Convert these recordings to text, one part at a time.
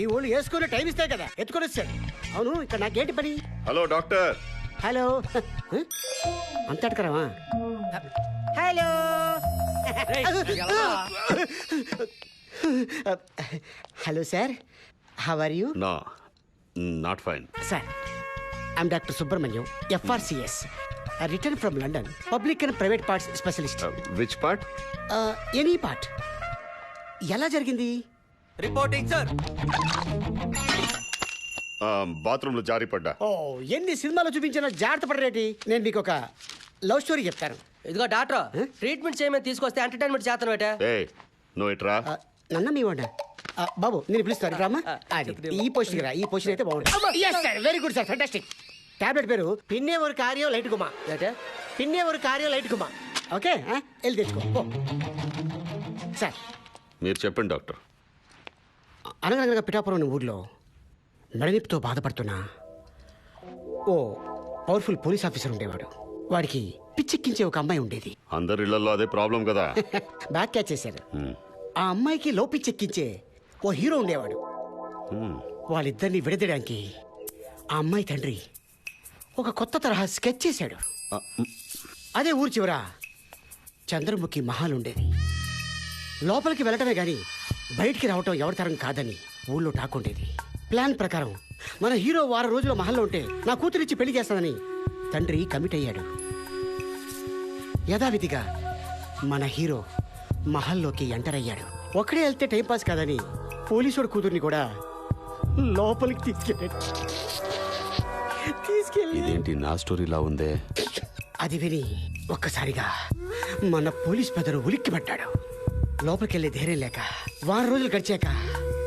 ఈ ఊళ్ళు వేసుకుని టైం ఇస్తే కదా ఎత్తుకొని వచ్చాడు. అవును ఇక్కడ నాకేంటి పని? Hello doctor. హలో. అంత అడకరావా hello. Hello sir. How are you నా not fine. Sir I'm doctor Subrahmanyam FRCS return from London public and private parts specialist which part any part ఎలా జరిగింది? రిపోర్టింగ్ సార్ బాత్రూమ్లో జారి పడ్డా. ఓ ఎన్ని సినిమాలు చూపించిన జాగ్రత్త పడరేటి? నేను మీకు ఒక లవ్ స్టోరీ చెప్తాను. ఇదిగో డాక్టర్ ట్రీట్మెంట్ చేయమని తీసుకొస్తే ఎంటర్టైన్మెంట్ చేస్తాను బేట. ఏ నువ్వు ఇట్రా. నన్న మీ వాడ? బాబు నేను పిలుస్తాను. రామా అది ఈ పొజిషన్ రా ఈ పొజిషన్ అయితే బాగుంటుంది. Sir very good sir fantastic tablet పేరు పిన్నే ఒక కార్యం లైట్ కుమా ఏటే? పిన్నే ఒక కార్యం లైట్ కుమా ఓకే వెళ్ళి తెచ్చుకో. సార్ మీరు చెప్పండి డాక్టర్. అనగనగా పిఠాపురం అనే ఊర్లో నడనిప్పుతో బాధపడుతున్నా ఓ పవర్ఫుల్ పోలీస్ ఆఫీసర్ ఉండేవాడు. వాడికి పిచ్చెక్కించే ఒక అమ్మాయి ఉండేది. అందరి ఇళ్ళలో అదే ప్రాబ్లం కదా. బ్యాక్ క్యాచ్ చేశారు. ఆ అమ్మాయికి లో పిచ్చెక్కించే ఓ హీరో ఉండేవాడు. వాళ్ళిద్దరిని విడదీయడానికి ఆ అమ్మాయి తండ్రి ఒక కొత్త తరహా స్కెచ్ చేశాడు. అదే ఊరు చివర చంద్రముఖి మహల్ ఉండేది. లోపలికి వెళ్ళటమే గాని బయటికి రావటం ఎవరి తరం కాదని ఊళ్ళో టాక్ ఉండేది. ప్లాన్ ప్రకారం మన హీరో వారం రోజుల మహల్లో ఉంటే నా కూతురిచ్చి పెళ్ళి చేస్తానని తండ్రి కమిట్ అయ్యాడు. యథావిధిగా మన హీరో మహల్లోకి ఎంటర్ అయ్యాడు. ఒక్కడే వెళ్తే టైంపాస్ కాదని పోలీసుడు కూతుర్ని కూడా లోపలికి తీసుకెళ్ళాడు తీసుకెళ్ళి ఇదేంటి నా స్టోరీలా ఉందే? అది విని ఒక్కసారిగా మన పోలీస్ పెద్దలు ఉలిక్కి పడ్డాడు లోపలికి వెళ్ళే ధైర్యం లేక వారం రోజులు గడిచాక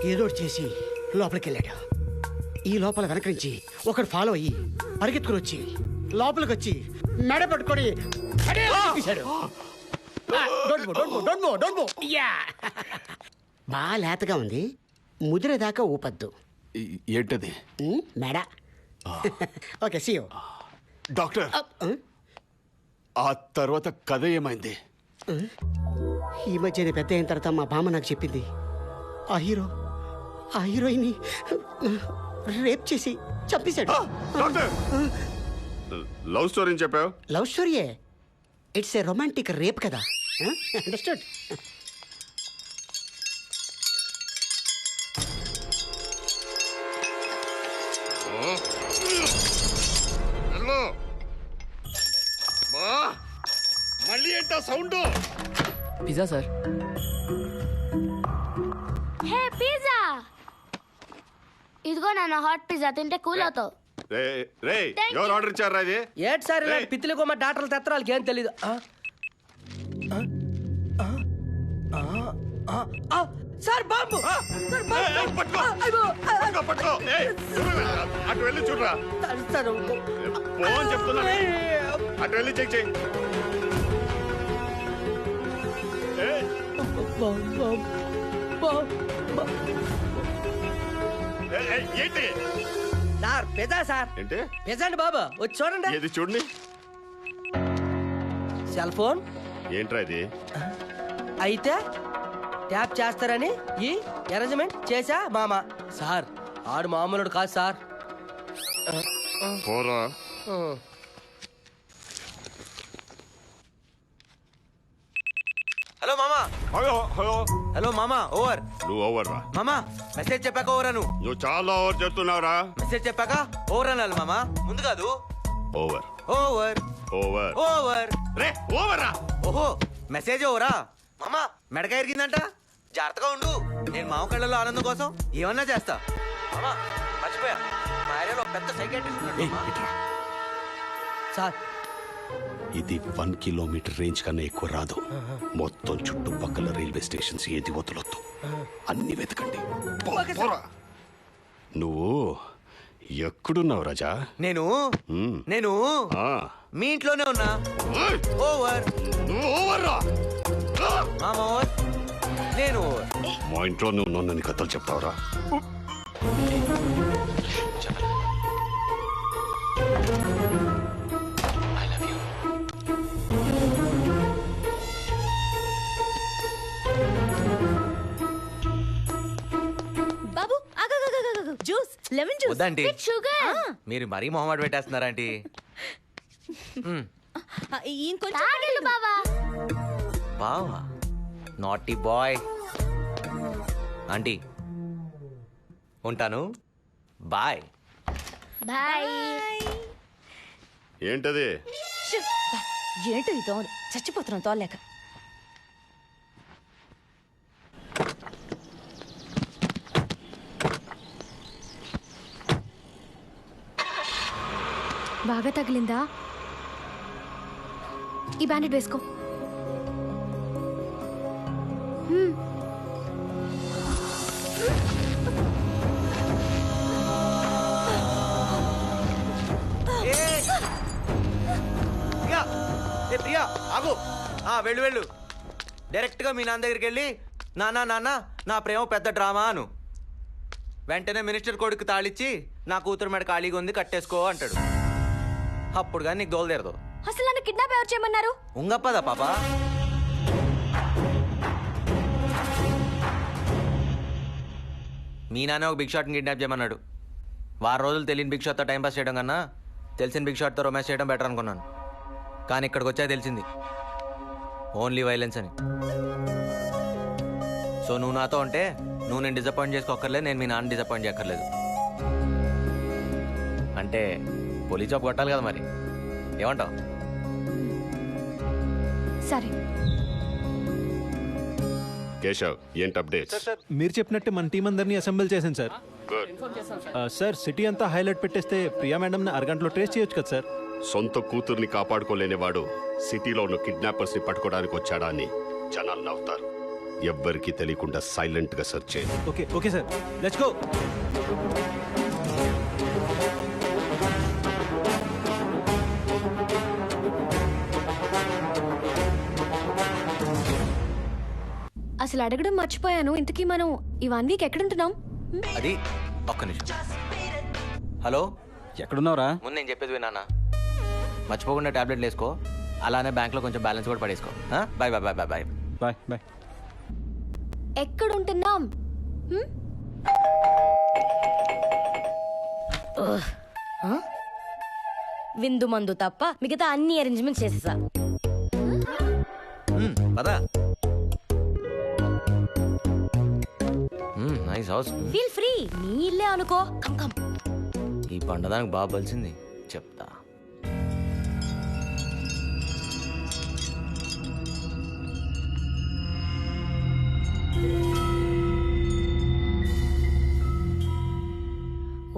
ఏదో చేసి లోపలికి వెళ్ళాడు ఈ లోపల వెనక నుంచి ఒకడు ఫాలో అయ్యి పరిగెత్తుకుని వచ్చి లోపలికి వచ్చి మెడ పట్టుకొని. బాగా లేతగా ఉంది. ముదిరేదాకా ఊపద్దు. ఏంటది? మెడ. Okay see you doctor! ఆ? తర్వాత కథ ఏమైంది? ఈ మధ్య నేను పెద్ద అయిన తర్వాత మా బామ్మ నాకు చెప్పింది. ఆ హీరో ఆ హీరోయిన్ రేప్ చేసి చంపేశాడు. లవ్ స్టోరీని చెప్పావు? లవ్ స్టోరీయే. ఇట్స్ ఏ రొమాంటిక్ రేప్ కదా. Understood? Pizza sir hey pizza ఇదిగో నాన్న హాట్ పిజ్జా తింటే కూల్ అవుతావు రే రే Thank ఎవరు you. ఆర్డర్ ఇచ్చారా ఇది ఏంటి సార్ ఇలా. పిత్తులు కొమ్మ డాక్టర్లు తెత్తరాలకి ఏం తెలీదు ఆ? ఆ? ఆ? ఆ? ఆ? ఆ? Sir bomb sir bomb! ఏయ్, పట్టుకో. ఆ, అయ్యో! ఆ, పట్టుకో, పట్టుకో. ఏయ్, అటు వెళ్ళి చూడరా సార్, సార్, ఫోన్ చెప్తున్నా ఏయ్, అటు వెళ్ళి చెక్ చేయి ఏంటి? Sir pizza sir. ఏంటి? పిజ్జా అండి బాబు వచ్చి చూడండి. ఏది చూడండి. Cell phone. ఏంట్రా ఇది? అయితే ట్యాప్ చేస్తారని ఈ అరేంజ్మెంట్ చేశా మామ. సార్ ఆడు మామూలుడు కాదు సార్. పోరా హలో మామా హలో హలో. హలో మామా ఓవర్. నువ్వు ఓవర్ రా మామా మెసేజ్ చెప్పాక ఓవర్ అను నువ్వు చాలా ఓవర్ చెప్తున్నావురా. మెసేజ్ చెప్పాక ఓవర్ అనాలి మామా. ముందు కాదు. ఓవర్. ఓవర్. ఓవర్. ఓవర్. రే ఓవర్ రా ఓహో మెసేజ్ ఓవరా? మామా మెడక ఎరిగిందంట. జాగ్రత్తగా ఉండు. నేను మామ కళ్ళలో ఆనందం కోసం ఏమన్నా చేస్తా. మామా మర్చిపోయా. మా ఏరియాలో పెద్ద సైకాట్రిస్ట్. సార్ ఇది వన్ కిలోమీటర్ రేంజ్ కన్నా ఎక్కువ రాదు. మొత్తం చుట్టుపక్కల రైల్వే స్టేషన్స్ ఏది వదలొద్దు. అన్ని వెతకండి. నువ్వు ఎక్కడున్నావు రాజా? నేను. నేను? ఆ, మీ ఇంట్లోనే ఉన్నా. ఓవర్. నువ్వు ఓవర్! మామ నేను మా ఇంట్లో నువ్వు నన్ను కథలు చెప్తావురా? వద్దండి షుగర్ మీరు మరీ మొహమాట పెట్టేస్తున్నారా ఆంటీ. మ్మ్. ఇంకొంచెం తాగెళ్ళు బావా. బావా? Naughty boy aunty. ఉంటాను. బాయ్. బాయ్. ఏంటది? ఏంటో ఈ దోమలు? చచ్చిపోతున్నాం తోలేక. బాగా తగిలిందా? ఈ బ్యాండెడ్ వేసుకో. ప్రియా ఏ ఆగు. వెళ్ళు వెళ్ళు. డైరెక్ట్గా మీ నాన్న దగ్గరికి వెళ్ళి నానా నాన్న నా ప్రేమ పెద్ద డ్రామా అను. వెంటనే మినిస్టర్ కొడుకు తాళిచ్చి నా కూతురు మెడ ఖాళీగా ఉంది కట్టేసుకో అంటాడు. అప్పుడు కానీ నీకు దోలు తీరదు. అసలు నన్ను కిడ్నాప్ ఎవరు చేయమన్నారు? ఉంగప్పదా పాపా. మీ నాన్న ఒక బిగ్ షాట్ని కిడ్నాప్ చేయమన్నాడు. వారం రోజులు తెలియని బిగ్ షాట్తో టైం పాస్ చేయడం కన్నా తెలిసిన బిగ్ షాట్తో రొమాన్స్ చేయడం బెటర్ అనుకున్నాను. కానీ ఇక్కడికి వచ్చా తెలిసింది. ఓన్లీ వైలెన్స్ అని. సో నువ్వు నాతో ఉంటే నువ్వు నేను డిసప్పాయింట్ చేసుకోక్కర్లేదు నేను మీ నాన్న డిసప్పాయింట్ చేయక్కర్లేదు. అంటే పోలీస్ జాబ్ కొట్టాలి కదా మరి. ఏమంటావు? సరే. కేశవ్ ఏంటి అప్డేట్స్? సార్ మీరు చెప్పినట్టే మన టీం అందరినీ అసెంబ్ల్ చేశాను సార్. గుడ్. ఆ, సార్ సిటీ అంతా హైలైట్ పెట్టేస్తే ప్రియా మేడంని అరగంటలో ట్రేస్ చేయొచ్చు కదా సార్. సొంత కూతుర్ని కాపాడుకోలేనివాడు సిటీలో ఉన్న కిడ్నాపర్స్ని పట్టుకోవడానికి వచ్చాడా అని జనాలు నవ్వుతారు. ఎవ్వరికీ తెలియకుండా సైలెంట్గా సెర్చ్ చేయండి. Okay okay sir. Let's go అసలు అడగడం మర్చిపోయాను. ఇంతకీ మనం ఈ వన్ వీక్ ఎక్కడుంటున్నాం? అది ఒక్క నిమిషం. హలో? ఎక్కడున్నావురా? ముందు నేను చెప్పేది వినానా మర్చిపోకుండా టాబ్లెట్లు వేసుకో. అలానే బ్యాంక్లో కొంచెం బ్యాలెన్స్ కూడా పడేసుకో. Bye bye bye bye bye. Bye bye. ఎక్కడుంటున్నాం? హ్మ్? విందు మందు తప్ప మిగతా అన్ని అరేంజ్మెంట్స్ చేసేసా. పదా. నైస్ హౌస్ ఫీల్ ఫ్రీ నీ ఇల్లే అనుకో. Come come. ఈ పండదానికి బాగా బలిసింది. చెప్తా.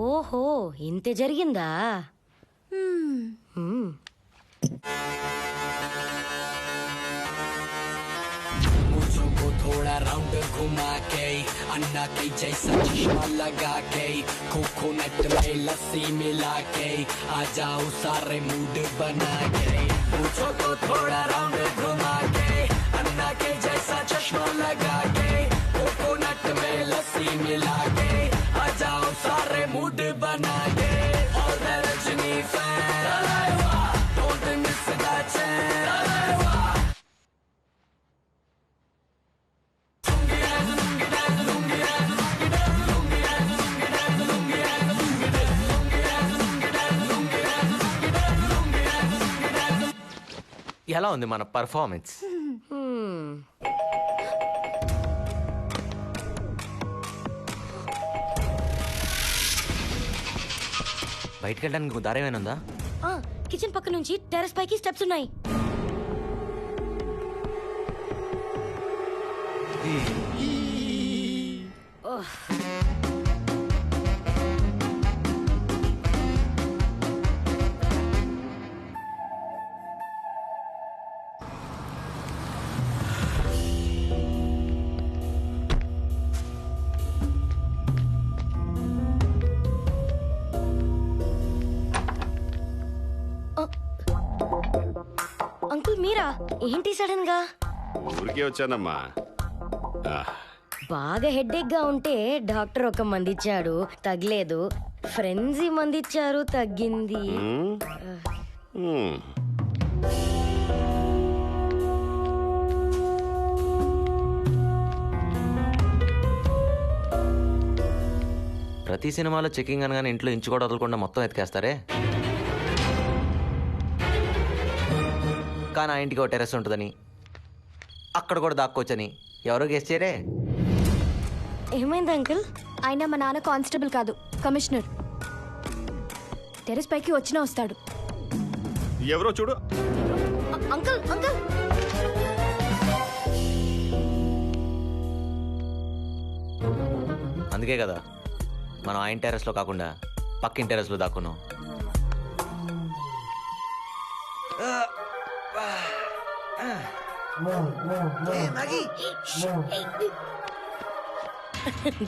ఓహో ఇంతే జరిగిందా? के के जैसा चश्मा लगा के कोकोनट में लस्सी मिला के, आ जाओ सारे मूड बना के। मुझों को थोड़ा राउंड घुमा के, अन्ना के जैसा चश्मा लगा के कोकोनट में लस्सी मिला के, आ जाओ सारे मूड बना के। और Rajni fan don't miss the chance ఎలా ఉంది మన పర్ఫార్మెన్స్ బయటికి వెళ్ళడానికి దారి ఏమైనా ఉందా? ఆ, కిచెన్ పక్క నుంచి టెర్రస్ పైకి స్టెప్స్ ఉన్నాయి. అంకుల్ మీరా? ఏంటి సడన్గా ఊరికే వచ్చానమ్మా. బాగా హెడ్ఏక్గా ఉంటే డాక్టర్ ఒక మంది ఇచ్చాడు తగ్గలేదు మంది ఇచ్చారు తగ్గింది ప్రతి సినిమాలో చెకింగ్ అనగానే ఇంట్లో ఇంచుకోవడం వదలకుండా మొత్తం ఎత్తికేస్తారే పక్కా నా ఇంటికి ఒక టెరెస్ ఉంటుందని. అక్కడ కూడా దాక్కోవచ్చని. ఎవరో గెస్ట్ చేయరే? ఏమైంది అంకుల్? ఆయన మా నాన్న కానిస్టేబుల్ కాదు కమిషనర్. టెరెస్ పైకి వచ్చినా వస్తాడు. ఎవరో చూడు. Uncle uncle! అందుకే కదా మనం ఆయన టెర్రస్లో కాకుండా పక్కిన టెర్రస్లో దాక్కున్నాం. え、マギ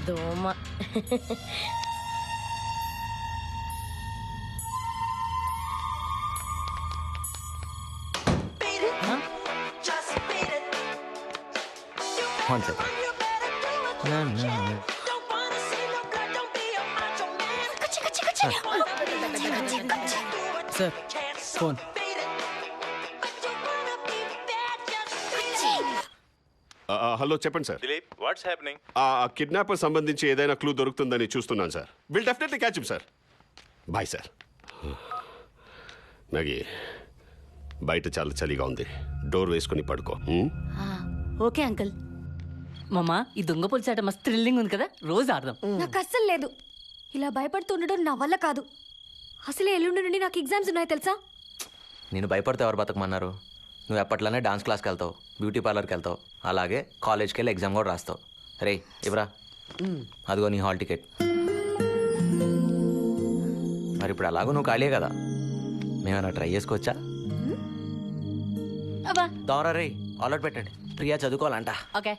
どうま。Punch. No, no, హలో చెప్పండి సార్. దిలీప్ వాట్స్ హ్యాపెనింగ్ ఆ కిడ్నాపర్ సంబంధించి ఏదైనా క్లూ దొరుకుతుందని చూస్తున్నాను sir. Will definitely catch sir bye sir నగి బయట చాలా చలిగా ఉంది. డోర్ వేసుకుని పడుకో. Hmm? Okay uncle. మామా ఈ దొంగ పొలిచాట మస్తు థ్రిల్లింగ్ ఉంది కదా? రోజు ఆడదాం. నాకు అస్సలు లేదు. ఇలా భయపడుతుండడం నా వల్ల కాదు. అసలే ఎల్లుండి నుండి నాకు ఎగ్జామ్స్ ఉన్నాయి తెలుసా? నేను భయపడితే ఎవరు బతకమన్నారు? నువ్వు ఎప్పట్లోనే డాన్స్ క్లాస్కి వెళ్తావు బ్యూటీ పార్లర్కి వెళ్తావు అలాగే కాలేజ్కి వెళ్ళి ఎగ్జామ్ కూడా రాస్తావు. రే ఇవరా అదిగో నీ హాల్ టికెట్ మరి ఇప్పుడు అలాగో నువ్వు ఖాళీ కదా? మేమైనా ట్రై చేసుకోవచ్చా? దోరా రే ఆల్రెడీ పెట్టండి. ప్రియా చదువుకోవాలంటే. ఓకే.